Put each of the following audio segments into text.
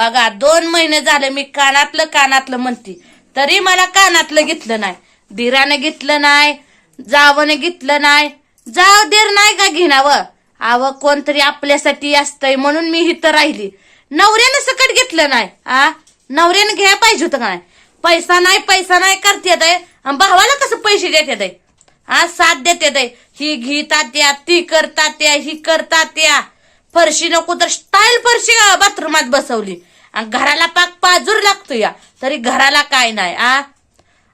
बघा दोन महिने झाले मी कानातलं कानातलं म्हणते. तरी मला कानातलं घेतलं नाही. धीराने घेतलं नाही. जावने घेतलं नाही. जाव देर नाही का घेणावं? आव कोणतरी आपल्यासाठी असतंय म्हणून मी इथं राहिली. नवऱ्यानं सकट घेतलं नाही. आ? नवऱ्यानं घ्यायला पाहिजे होतं का पैसा नाही पैसा नाही करतेत आहे. भावाला कसं पैसे देते आहे? हा साथ देते आहे. ही घेतात या ती करतात ही करतात या फरशी नको तर स्टाईल फरशी बाथरूमात बसवली. आणि घराला पाक पाजूर लागतो या. तरी घराला काय नाही आ?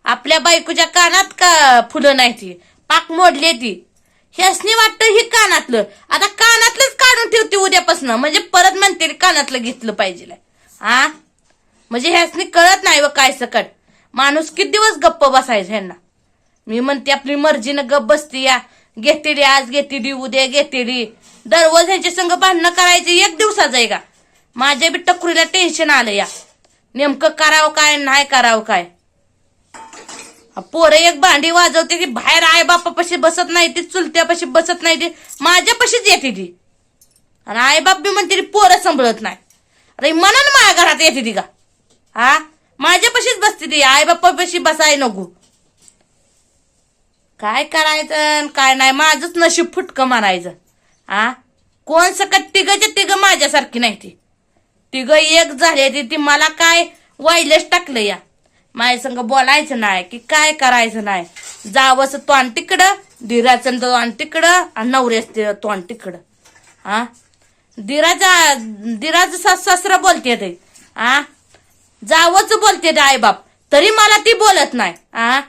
आपल्या बायकोच्या कानात का फुलं नाही ती? पाक मोडली ती. ह्यासनी वाटतं ही कानातलं. आता कानातलंच काढून ठेवते उद्यापासून. म्हणजे परत म्हणते कानातलं घेतलं पाहिजे. हा म्हणजे ह्यासनी कळत नाही व काय सकट. माणूस किती दिवस गप्प बसायचं ह्यांना? मी म्हणते आपली मर्जीनं गप्प बसते या. घेतेली आज घेतेली उद्या घेतेली दररोज ह्यांच्या संग भांडणं करायचे एक दिवसाचं आहे का? माझ्या बी टकुरीला टेन्शन आलं या. नेमकं करावं काय नाही करावं काय? पोरं एक भांडी वाजवते ती बाहेर आई बापापाशी बसत नाही ती चुलत्यापाशी बसत नाही ती माझ्यापाशीच येते ती. आणि आई बाप बी म्हणते ती पोरं सांभाळत नाही. अरे मनानं माझ्या घरात येते ती का? हा माझ्यापाशीच बसते ती आई बापापाशी बसाय नको. काय करायचं आणि काय नाही माझंच नशीब फुटकं म्हणायचं. हा कोण सकट तिघच्या तिघ माझ्यासारखी नाही ती. तिघ एक झाली ती ती मला काय वाईलच टाकलं या. माझ्या संग बोलायचं नाही की काय करायचं नाही. जावंच तोंड तिकडं धीराचं तोंड तिकडं आणि नवऱ्याच तोंड तिकडं. हा धीराचा धीराचं सास सासरा बोलते ते. आ? जावंच बोलते ते आईबाप. तरी मला ती बोलत नाही. आ?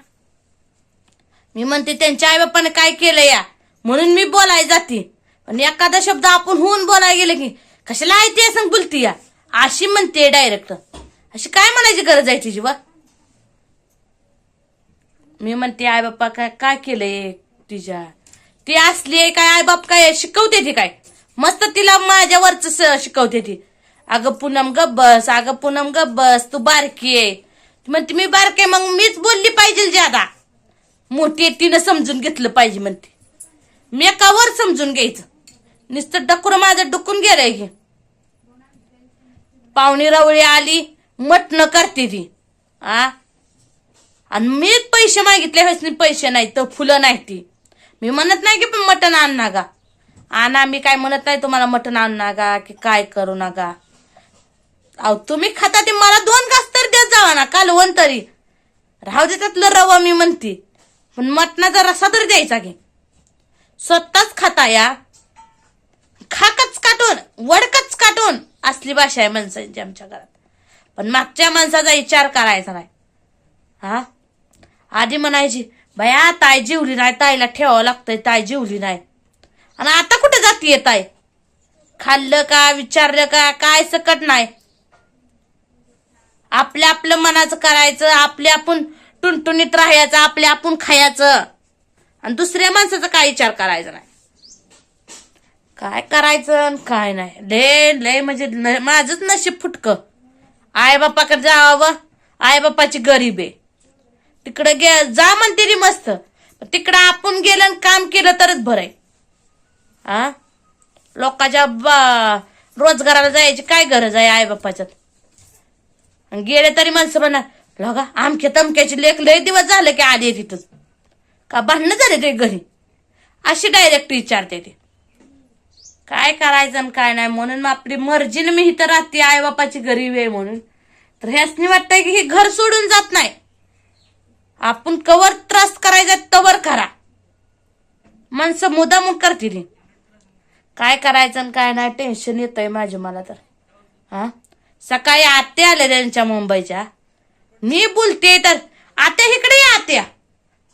मी म्हणते त्यांच्या आईबापाने काय केलं या? म्हणून मी बोलाय जाते. पण एखादा शब्द आपण होऊन बोलाय गेले की कशाला आहे ते सांग बोलती या? अशी म्हणते डायरेक्ट. अशी काय म्हणायची गरज आहे तिची वा मी म्हणते आई बाप्पा काय काय केलंय तिच्या? ती असली आहे काय? आई बाप काय शिकवते ती काय? मस्त तिला माझ्यावरच शिकवते ती. अगं पूनम बस अगं पूनम बस तू बारकी आहे. ती म्हणते मी बारकी आहे, मग मीच बोलली पाहिजे ज्यादा मोठी आहे, तिनं समजून घेतलं पाहिजे म्हणते. मी एकावर समजून घ्यायचं. नुसतं डकुर माझं डुकून गेलंय की पाहुणी रवळी आली मटणं करते ती. आ? आणि मी पैसे मागितले हसनी पैसे नाही तर फुलं नाही ती. मी म्हणत नाही की पण मटण आण का गा आणा मी काय म्हणत नाही तुम्हाला मटण आणणार का गा की काय करू नका अहो तुम्ही खाता ते मला दोन घास तर देत जावा ना कालवण तरी. राहू दे त्यातलं रवा मी म्हणते. पण मटणाचा रसा तरी द्यायचा की. स्वतःच खाता या. खाकच काटून वडकच काटून. असली भाषा आहे माणसांची आमच्या घरात. पण मागच्या माणसाचा विचार करायचा नाही. हा? आधी म्हणायची बया ताई जिवली नाही ताईला ठेवावं लागतंय ताई जिवली नाही. आणि आता कुठे जातीये ताई? खाल्लं का विचारलं का काय सकट नाही. आपल्या आपलं मनाचं करायचं आपले आपण टुनटुनीत राहायचं आपले आपण खायचं. आणि दुसऱ्या माणसाचा काय विचार करायचा नाही. काय करायचं आणि काय नाही. लय लय म्हणजे न- माझंच नशीब फुटकं. आई बापाकडे जावं आई बापाची गरीब. आहे तिकडं गे जा म्हणते ती मस्त. पण तिकडं आपण गेलं आणि काम केलं तरच बरं आहे. हा लोकांच्या बा- रोजगाराला जायची काय गरज आहे आई बापाच्यात गेले तरी माणसं म्हणा लगा आमच्या तमक्याची लेख लय दिवस झाले की आली तिथंच. का भांडणं झाले ते घरी? अशी डायरेक्ट विचारते ते. काय करायचं आणि काय नाही म्हणून मग आपली मर्जीने मी इथं राहते आई बापाची गरीब आहे म्हणून. तर ह्यासनी वाटतंय की हे घर सोडून जात नाही. आपण कवर त्रास करायचा तवर करा. माणसं मुदामून करतील काय करायचं आणि काय नाही टेन्शन येतंय माझे मला तर. हा? सकाळी आत्या आल्या त्यांच्या मुंबईच्या. मी बोलते तर आत्या इकडे या आत्या.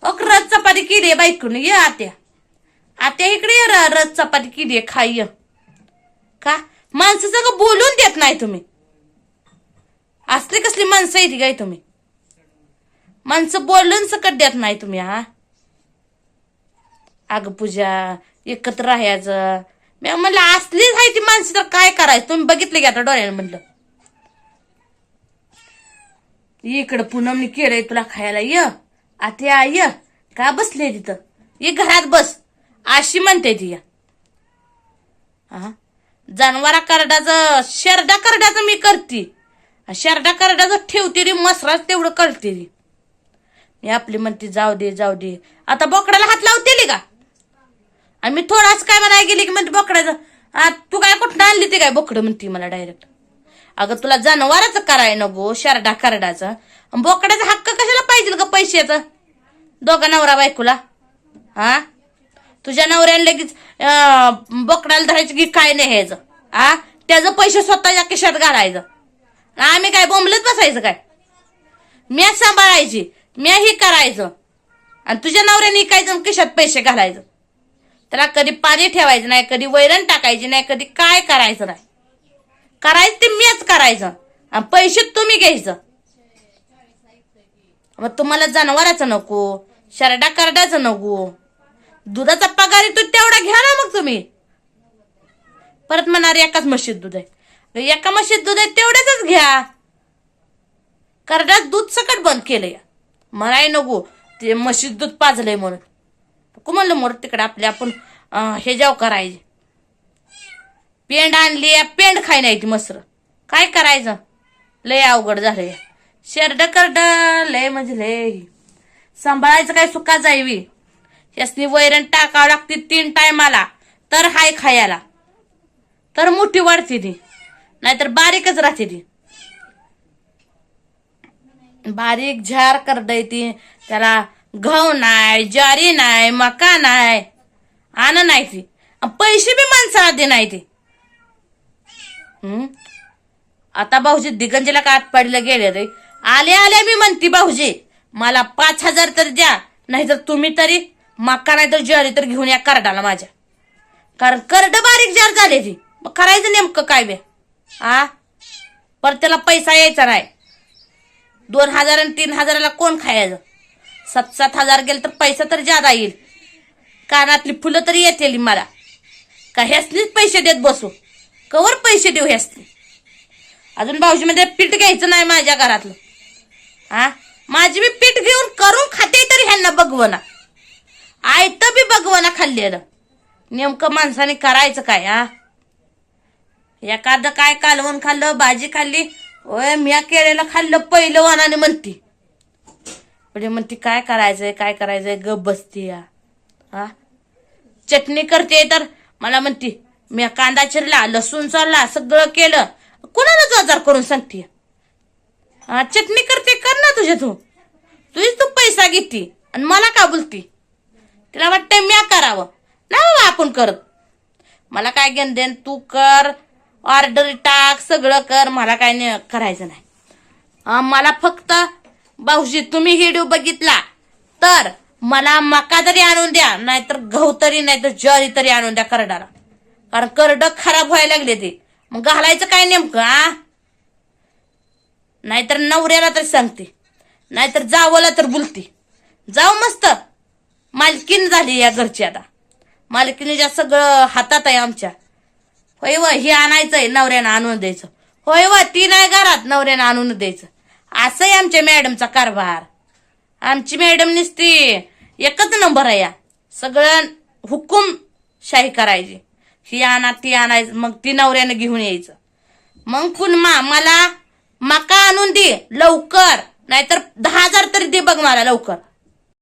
अकरा चपाती केली आहे बाईकडून ये आत्या. आता इकडे रस चपाती केली आहे का? माणसं सगळं बोलून देत नाही तुम्ही. असली कसली माणसं येते काय तुम्ही? माणसं बोलून सकट देत नाही तुम्ही हा? अगं पूजा एकत्र राहायचं. मी म्हणलं असलीच आहे ती माणसं तर काय करायचं? तुम्ही बघितलं की आता डोळ्याने म्हणलं. इकडं पूनमनी केलंय तुला खायला ये. आता य का बसले तिथं? ये घरात बस. अशी म्हणते ती. या हा? जानवरा करडाचं शेरडा करडाचं मी करते. शेरडा करडाचं ठेवते रे मसराच तेवढं करते रे मी आपली म्हणते जाऊ दे जाऊ दे. आता बोकडाला हात लावते का? आणि मी थोडाच काय म्हणाय गेली की म्हणते बोकडाचं तू काय कुठं आणली ते काय? बोकडं म्हणते मला डायरेक्ट अगं तुला जनावराचं कराय नको शेरडा करडाचं. अन हक्क कशाला पाहिजे का पैशाचं? दोघा नवरा बायकोला. हा? तुझ्या नवऱ्याने लगेच बोकडाला धरायचं की काय नाही ह्याचं? आ? त्याचं पैसे स्वतःच्या खिशात घालायचं. आम्ही काय बोंबलत बसायचं काय? म्या सांभाळायची म्या ही करायचं. आणि तुझ्या नवऱ्याने काय जाऊन खिशात पैसे घालायचं. त्याला कधी पाणी ठेवायचं नाही कधी वैरण टाकायची नाही कधी काय करायचं नाही. करायचं ते मीच करायचं. आणि पैसे तुम्ही घ्यायचं. मग तुम्हाला जनावराचं नको शरडा करडाचं नको. दुधाचा पगार येतो तेवढा घ्या ना मग तुम्ही. परत म्हणणार एकाच म्हशीत दूध आहे. एका म्हशीत दूध आहे तेवढ्याच घ्या. करडात दूध सकट बंद केलंय. म्हणाय नको ते म्हशीत दूध पाजलंय म्हणून. कुमारलं म्हणलं मोर तिकडे आपले आपण हे जाव करायचे. पेंड आणली पेंड खाय नाही ती मसर. काय करायचं? लय अवघड झालंय. शेरड करड लय म्हणजे लय. सांभाळायचं काय सुका जाईवी यासनी वैरण टाकावं लागते तीन टायमाला. तर हाय खायला. तर मोठी वाढते ती. नाहीतर बारीकच राहते ती. बारीक झार करता ती. त्याला घाव नाही ज्वारी नाही मका नाही आण नाही ती. पैसे बी माणसं दे नाही ती. आता भाऊजी दिगंजीला का आत पाडीला गेले रे? आले आले मी म्हणते भाऊजी. मला पाच हजार तर द्या नाहीतर तुम्ही तरी मका नाही तर ज्वारी तर घेऊन या करडाला माझ्या. कारण कर्ड बारीक जार झाले ती. मग करायचं नेमकं काय बे? आ? पर त्याला पैसा यायचा नाही. दोन हजार आणि तीन हजाराला कोण खायचं? सात सात हजार गेलं तर पैसा तर जादा येईल. कानातली फुलं तरी येतील मला. का ह्यासनीच पैसे देत बसू? कवर पैसे देऊ ह्यासनी? अजून भाऊजी मध्ये पीठ घ्यायचं नाही माझ्या घरातलं. हा माझी मी पीठ घेऊन करून खाते तरी ह्यांना बघवना. आयत बी बघवना खाल्लेलं. नेमकं माणसाने करायचं काय हा? एखादं काय कालवण खाल्लं भाजी खाल्ली ओय म्या केलेलं खाल्लं पहिलं वानाने म्हणती. म्हणजे म्हणती काय करायचंय काय करायचंय? गप बसती या. हा? चटणी करते तर मला म्हणती मी कांदा चिरला लसूण चालला सगळं केलं. कुणाला जोजार करून सांगते हा चटणी करते कर ना तुझ्या तू. तुझीच तू पैसा घेती आणि मला का बोलती? तिला वाटतंय म्या करावं. ना बाबा आपण करत. मला काय घेण देन तू कर. ऑर्डर टाक सगळं कर. मला काय नाही करायचं नाही. मला फक्त भाऊजी तुम्ही व्हिडिओ बघितला तर मला मका तरी आणून द्या नाहीतर गहू तरी नाहीतर ज्वारी तरी आणून द्या करडाला. कारण करड खराब व्हायला लागले ते. मग घालायचं काय नेमकं आ? नाहीतर नवऱ्याला तर सांगते. नाहीतर जावला तर बोलते. जाऊ मस्त. मालकीन झाली या घरची आता. मालकीनीच्या सगळं हातात आहे आमच्या. होय व हे आणायचंय नवऱ्यानं आणून द्यायचं. होय व ती नाही घरात नवऱ्यानं आणून द्यायचं. असंही आमच्या मॅडमचा कारभार. आमची मॅडम नुसती एकच नंबर आहे या. सगळं हुकुमशाही करायची. ही आणा ती आणायचं मग ती नवऱ्यानं घेऊन यायचं. मग पुन्हा मला मका आणून दे लवकर. नाहीतर दहा हजार तरी दे बघ मला लवकर.